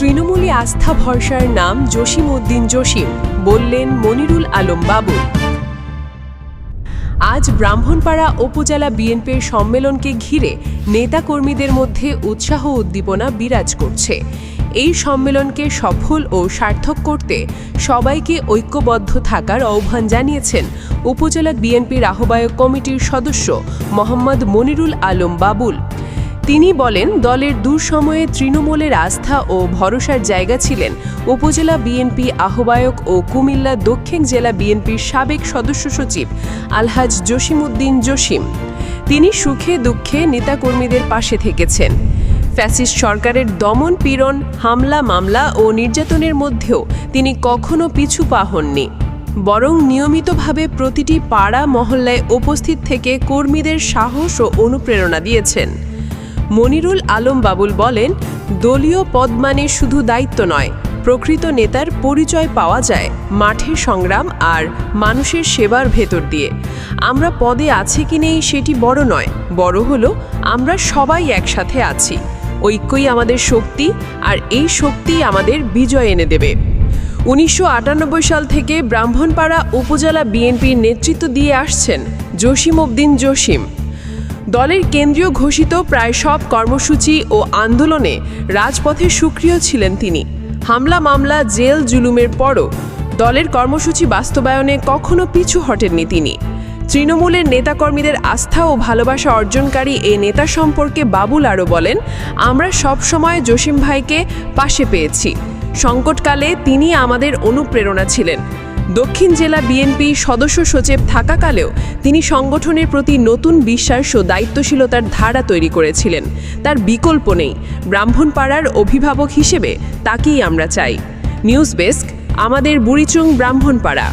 তৃণমূলী আস্থা ভরসার নাম জসিম উদ্দিন জসিম, বললেন মনিরুল আলম বাবুল আজ ব্রাহ্মণপাড়া উপজেলা বিএনপির সম্মেলনকে ঘিরে নেতাকর্মীদের মধ্যে উৎসাহ উদ্দীপনা বিরাজ করছে। এই সম্মেলনকে সফল ও সার্থক করতে সবাইকে ঐক্যবদ্ধ থাকার আহ্বান জানিয়েছেন উপজেলা বিএনপির আহ্বায়ক কমিটির সদস্য মোহাম্মদ মনিরুল আলম বাবুল। তিনি বলেন, দলের দুঃসময়ে তৃণমূলের আস্থা ও ভরসার জায়গা ছিলেন উপজেলা বিএনপি আহ্বায়ক ও কুমিল্লা দক্ষিণ জেলা বিএনপির সাবেক সদস্য সচিব আলহাজ জসিমউদ্দিন জসিম। তিনি সুখে দুঃখে নেতাকর্মীদের পাশে থেকেছেন। ফ্যাসিস্ট সরকারের দমন পীড়ন, হামলা, মামলা ও নির্যাতনের মধ্যেও তিনি কখনো পিছু পা হননি। বরং নিয়মিতভাবে প্রতিটি পাড়া, মহল্লায় উপস্থিত থেকে কর্মীদের সাহস ও অনুপ্রেরণা দিয়েছেন। মনিরুল আলম বাবুল বলেন, দলীয় পদ মানে শুধু দায়িত্ব নয়, প্রকৃত নেতার পরিচয় পাওয়া যায় মাঠে সংগ্রাম আর মানুষের সেবার ভেতর দিয়ে। আমরা পদে আছে কি নেই সেটি বড় নয়, বড় হলো আমরা সবাই একসাথে আছি। ঐক্যই আমাদের শক্তি আর এই শক্তি আমাদের বিজয় এনে দেবে। উনিশশো আটানব্বই সাল থেকে ব্রাহ্মণপাড়া উপজেলা বিএনপির নেতৃত্ব দিয়ে আসছেন জসিম উদ্দিন জসিম। দলের কেন্দ্রীয় ঘোষিত প্রায় সব কর্মসূচি ও আন্দোলনে রাজপথে সক্রিয় ছিলেন তিনি। হামলা মামলা, জেল জুলুমের পরও দলের কর্মসূচি বাস্তবায়নে কখনো পিছু হটেননি তিনি। তৃণমূলের নেতাকর্মীদের আস্থা ও ভালোবাসা অর্জনকারী এ নেতা সম্পর্কে বাবুল আরও বলেন, আমরা সবসময় জসিম ভাইকে পাশে পেয়েছি। সংকটকালে তিনি আমাদের অনুপ্রেরণা ছিলেন। দক্ষিণ জেলা বিএনপি সদস্য সচিব থাকাকালেও তিনি সংগঠনের প্রতি নতুন বিশ্বাস ও দায়িত্বশীলতার ধারা তৈরি করেছিলেন। তার বিকল্প নেই। ব্রাহ্মণপাড়ার অভিভাবক হিসেবে তাকেই আমরা চাই। নিউজ ডেস্ক, আমাদের বুড়িচুং ব্রাহ্মণপাড়া।